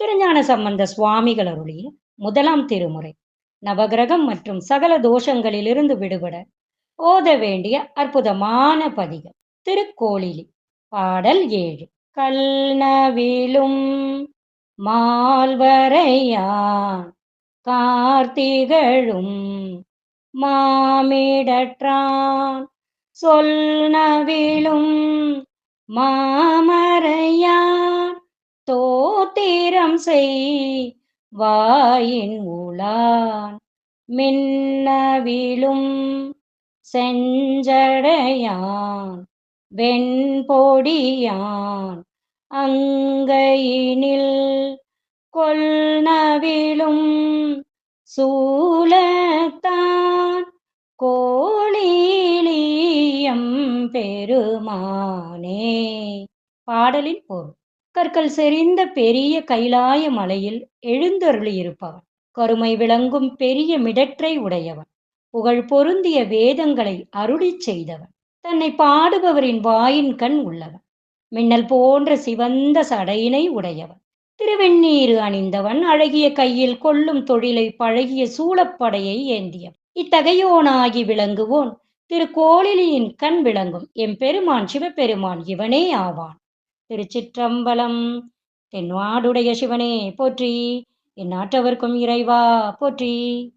திருஞான சம்பந்த சுவாமிகள் அருளிய முதலாம் திருமுறை. நவகிரகம் மற்றும் சகல தோஷங்களிலிருந்து விடுபட ஓத வேண்டிய அற்புதமான பதிகம். திருக்கோளிலி. பாடல் ஏழு. கல்நவிலும் மால்வரையான் கார்த்திகழும் மாமிடற்றான். சொல்நவிலும் மாமரையான் தோத்திரம் செய் வாயின் உளான் மின்னவிலும் செஞ்சடையான் வெண்பொடியான் அங்கையினில் கொல்நவிலும் சூலத்தான் கோழிலியம் பெருமானே. பாடலின் பொருள் கற்கள் செறிந்த பெரிய கைலாய மலையில் எழுந்தருளியிருப்பவன் கருமை விளங்கும் பெரிய மிடற்றை உடையவன். புகழ் பொருந்திய வேதங்களை அருளிச் செய்தவன். தன்னை பாடுபவரின் வாயின் கண் உள்ளவன். மின்னல் போன்ற சிவந்த சடையினை உடையவன். திருவெண்ணீர் அணிந்தவன். அழகிய கையில் கொள்ளும் தொழிலை பழகிய சூளப்படையை ஏந்தியவன். இத்தகையோனாகி விளங்குவோன். திருக்கோளிலியின் கண் விளங்கும். எம்பெருமான் சிவபெருமான் இவனே ஆவான். திருச்சிற்றம்பலம். தென்னாடுடைய சிவனே போற்றி. எந்நாட்டவர்க்கும் இறைவா போற்றி.